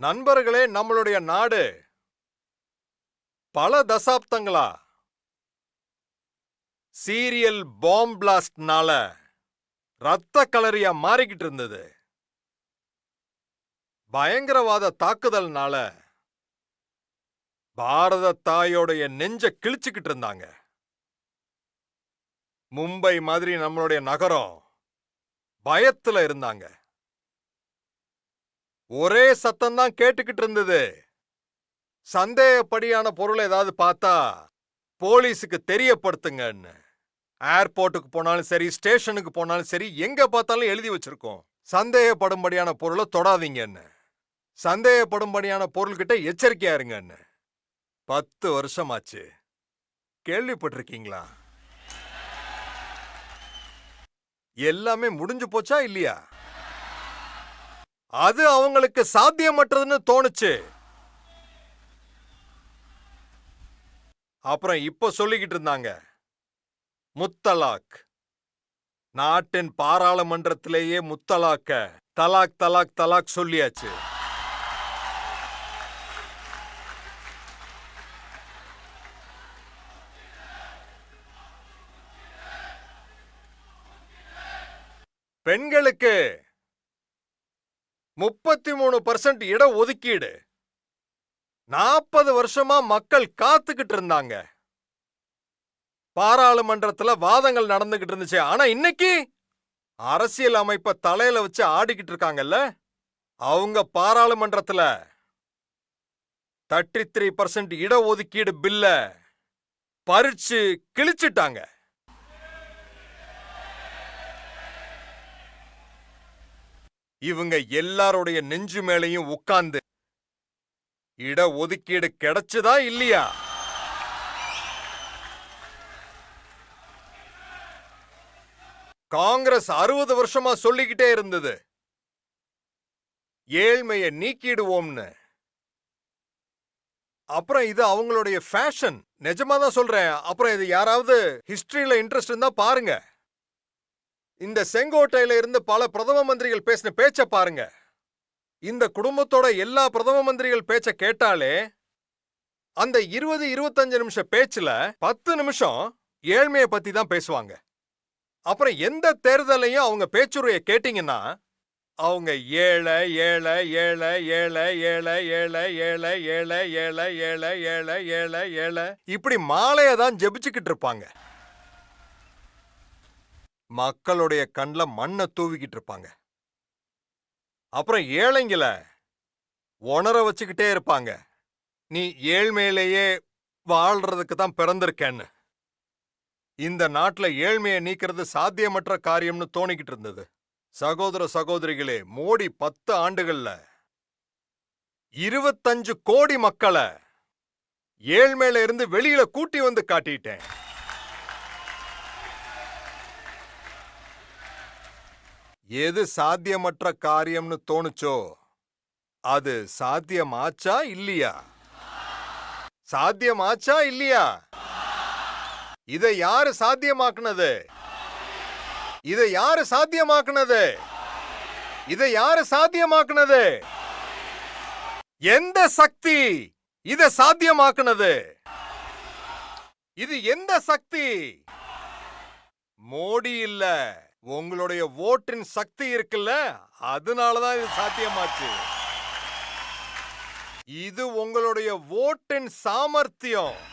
நண்பர்களே நம்மளுடைய நாடு பல தசாப்தங்களா? சீரியல் பாம் பிளாஸ்ட்னால ரத்த கலரியா மாறிக்கிட்டு இருந்தது. பயங்கரவாத தாக்குதல்னால பாரத தாயோடைய நெஞ்ச கிழிச்சுக்கிட்டு இருந்தாங்க. மும்பை மாதிரி நம்மளுடைய நகரம் பயத்துல இருந்தாங்க. ஒரே சத்தம் தான் கேட்டுக்கிட்டு இருந்தது சந்தேகப்படியான பொருள் ஏதாவது பார்த்தா போலீஸுக்கு தெரியப்படுத்துங்கன்னு. ஏர்போர்ட்டுக்கு போனாலும் சரி ஸ்டேஷனுக்கு போனாலும் சரி எங்க பார்த்தாலும் எழுதி வச்சிருக்கோம். சந்தேகப்படும்படியான பொருளை தொடாதீங்கன்னு. சந்தேகப்படும்படியான பொருள்கிட்ட எச்சரிக்கையா இருங்கன்னு. பத்து வருஷமாச்சு. கேள்விப்பட்டிருக்கீங்களா? எல்லாமே முடிஞ்சு போச்சா இல்லையா? அது அவங்களுக்கு சாத்தியமற்றதுன்னு தோணுச்சு. அப்புறம் இப்ப சொல்லிக்கிட்டு இருந்தாங்க. முத்தலாக். நாட்டின் பாராளுமன்றத்திலேயே முத்தலாக்க. தலாக் தலாக் தலாக் சொல்லியாச்சு. பெண்களுக்கு முப்பத்தி மூணு பர்சன்ட் இட ஒதுக்கீடு நாற்பது வருஷமா மக்கள் காத்துக்கிட்டு இருந்தாங்க. பாராளுமன்றத்துல வாதங்கள் நடந்துகிட்டு இருந்துச்சு. ஆனா இன்னைக்கு அரசியல் அமைப்ப தலையில வச்சு ஆடிக்கிட்டு இருக்காங்கல்ல? அவங்க பாராளுமன்றத்துல தேர்ட்டி த்ரீ பர்சன்ட் இட ஒதுக்கீடு பில்ல பறிச்சு கிழிச்சிட்டாங்க. இவங்க எல்லாருடைய நெஞ்சு மேலையும் உட்கார்ந்து இட ஒதுக்கீடு கிடைச்சதா இல்லையா? காங்கிரஸ் அறுபது வருஷமா சொல்லிக்கிட்டே இருந்தது. ஏழ்மையை நீக்கிடுவோம்னு. அப்புறம் இது அவங்களுடைய ஃபேஷன் நிஜமா தான் சொல்றேன். அப்புறம் இது யாராவது ஹிஸ்டரியில இன்ட்ரெஸ்ட் இருந்தா பாருங்க. இந்த செங்கோட்டையில இருந்து பல பிரதம மந்திரிகள் பேசின பேச்ச பாருங்க இந்த குடும்பத்தோட எல்லா பிரதம மந்திரிகள் பேச்ச கேட்டாலே அந்த இருபது இருபத்தஞ்சு நிமிஷம் பேச்சுல பத்து நிமிஷம் ஏழ்மையை பத்தி தான் பேசுவாங்க அப்புறம் எந்த தேர்தலையும் அவங்க பேச்சுரையை கேட்டீங்கன்னா அவங்க ஏழை ஏழை ஏழை ஏழை ஏழை ஏழை ஏழை ஏழை ஏழை ஏழை ஏழை ஏழை ஏழை இப்படி மாலையை தான் ஜெபிச்சுக்கிட்டு இருப்பாங்க மக்களுடைய கண்ல மண்ணை தூவிக்கிட்டு இருப்பாங்க அப்புறம் ஏழைங்கள உணர வச்சுக்கிட்டே இருப்பாங்க. நீ ஏழ்மையிலேயே வாழ்றதுக்கு தான் பிறந்திருக்கேன்னு. இந்த நாட்டுல ஏழ்மையை நீக்கிறது சாத்தியமற்ற காரியம்னு தோணிக்கிட்டு இருந்தது. சகோதர சகோதரிகளே மோடி பத்து ஆண்டுகள்ல இருபத்தஞ்சு கோடி மக்களை ஏழ்மையில இருந்து வெளியில கூட்டி வந்து காட்டிட்டேன். எது சாத்தியமற்ற காரியம்னு தோணுச்சோ அது சாத்தியமாச்சா இல்லையா? சாத்தியமாச்சா இல்லையா? இதை யாரு சாத்தியமாக்குனது? இதை யாரு சாத்தியமாக்குனது? இதை யாரு சாத்தியமாக்குனது? எந்த சக்தி இத சாத்தியமாக்குனது? இது எந்த சக்தி? மோடி இல்ல. உங்களுடைய ஓட்டின் சக்தி இருக்குல்ல? அதனாலதான் இது சாத்தியமாச்சு. இது உங்களுடைய ஓட்டின் சாமர்த்தியம்.